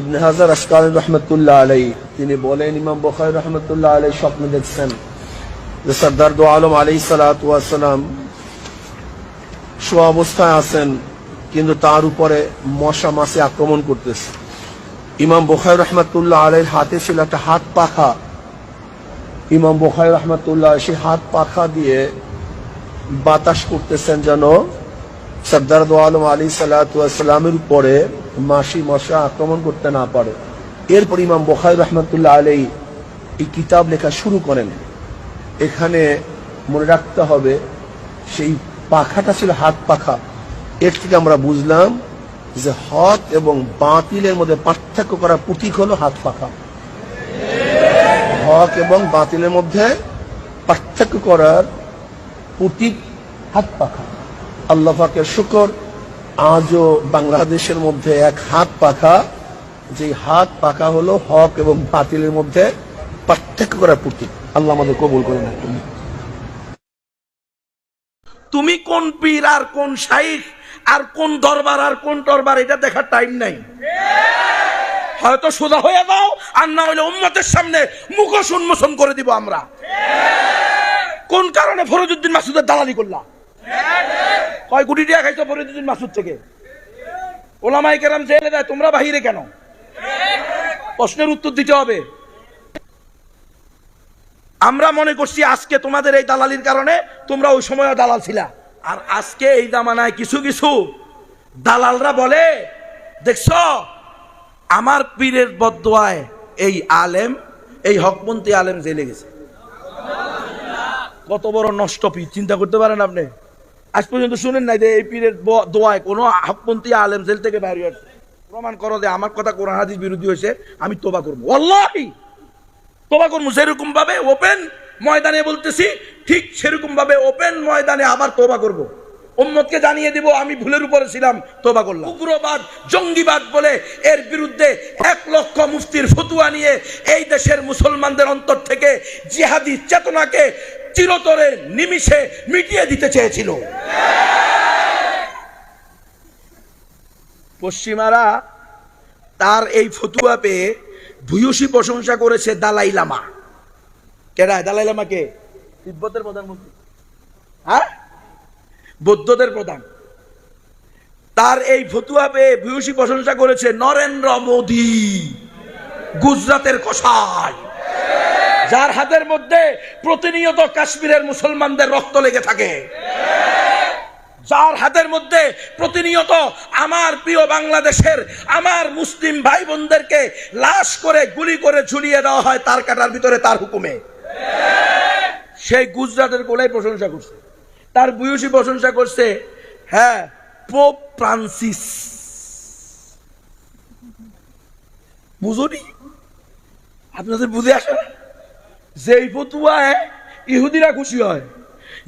ইবনে হাজার রহমতুল্লাহ আলাই তিনি বলেন, ইমাম রহমতুল্লাহ আলাই স্বপ্ন দেখছেন যে সর্দার দো আলম শোয়া অবস্থায় আছেন, কিন্তু তার উপরে মশা মাসে আক্রমণ করতেছে। ইমাম বখারি রহমতুল্লাহ আলাইর হাতে ছিল একটা হাত পাখা। ইমাম বখারি রহমতুল্লাহ সেই হাত পাখা দিয়ে বাতাস করতেছেন যেন সর্দার দো আলম আলী সালাতামের উপরে মাসি মশা আক্রমণ করতে না পারে। এরপর ইমাম বখাই রহমতুল্লাহ আলী এই কিতাব লেখা শুরু করেন। এখানে মনে রাখতে হবে, সেই পাখাটা ছিল হাত পাখা। এর থেকে আমরা বুঝলাম যে হক এবং বাতিলের মধ্যে পার্থক্য করার প্রতীক হলো হাত পাখা। হক এবং বাতিলের মধ্যে পার্থক্য করার প্রতীক হাত পাখা। আল্লাহ পাকের শুকর। আজও বাংলাদেশের মধ্যে এক হাত পাখা। যে হাত পাখা হলো হক এবং বাতিলের মধ্যে পার্থক্য করার প্রতীক। আল্লাহ আমাদের কবুল করে রাখুন তুমি কোন পীর আর কোন শাইখ আর কোন দরবার আর কোন দরবার, এটা দেখার টাইম নাই। হয়তো সোজা হয়ে দাও আর না হলে উম্মতের সামনে মুখোশ উন্মোচন করে দিব আমরা। কোন কারণে ফরজুদ্দিন মাসুদের দালালি করলাম কয় কোটি টাকা খাইছো ফরজুদ্দিন মাসুদ থেকে? ওলামাই কেরাম জেলে দেয়, তোমরা বাহিরে কেন? প্রশ্নের উত্তর দিতে হবে। আমরা মনে করছি আজকে তোমাদের এই দালালির কারণে তোমরা ওই সময় দালাল ছিলা। আর আজকে এই জামানায় কিছু কিছু দালালরা বলে, দেখছ, আমার পীরের বদোয়ায় এই আলেম, এই হকপন্থী আলেম জেলে গেছে। কত বড় নষ্ট পীর, চিন্তা করতে পারেন আপনি? আজ পর্যন্ত শুনেন নাই যে এই পীরের দোয়ায় কোনো হকপন্থী আলেম জেল থেকে বাইরে আসছে। প্রমাণ করো যে আমার কথা কোরআন হাদিস বিরোধী হয়েছে, আমি তোবা করব। অল্লাহি তোবা করব সেরকম ভাবে ওপেন ময়দানে বলতেছি, ঠিক সেরকম ভাবে ওপেন ময়দানে আবার তোবা করব। উম্মতকে জানিয়ে দিব, আমি ভুলের উপরে ছিলাম, তোবা করলাম। উগ্রবাদ, জঙ্গিবাদ বলে এর বিরুদ্ধে এক লক্ষ মুফতির ফতুয়া নিয়ে এই দেশের মুসলমানদের অন্তর থেকে জিহাদি চেতনাকে চিরতরে নিমিষে মিটিয়ে দিতে চেয়েছিল। পশ্চিমারা তার এই ফতুয়া পেয়ে ভূয়সী প্রশংসা করেছে দালাই লামা। কেডায় দালাই লামা কে? তিব্বতের প্রধানমন্ত্রী। হ্যাঁ? বৌদ্ধদের প্রধান। তার এই ফতুয়া পেয়ে ভূয়সী প্রশংসা করেছে নরেন্দ্র মোদী। গুজরাটের কষাই যার হাতের মধ্যে প্রতিনিয়ত কাশ্মীরের মুসলমানদের রক্ত লেগে থাকে। যার হাতের মধ্যে প্রতিনিয়ত আমার প্রিয় বাংলাদেশের, আমার মুসলিম ভাই বোনদেরকে লাশ করে, গুলি করে ঝুলিয়ে দেওয়া হয় তার কাটার ভিতরে তার হুকুমে। সেই গুজরাটের কোলাই প্রশংসা করছে। তার বয়সী প্রশংসা করছে হ্যাঁ পোপ ফ্রান্সিস। বুঝনি? আপনাদের বুঝে আসে? যেই ফতুয়ায় ইহুদিরা খুশি হয়,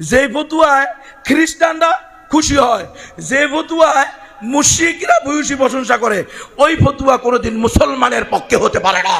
যেই ফতুয়ায় খ্রিস্টানরা খুশি হয় যে ফতুয়ায় মুশিকরা ভূয়সী প্রশংসা করে, ওই ফতুয়া কোনোদিন মুসলমানের পক্ষে হতে পারে না।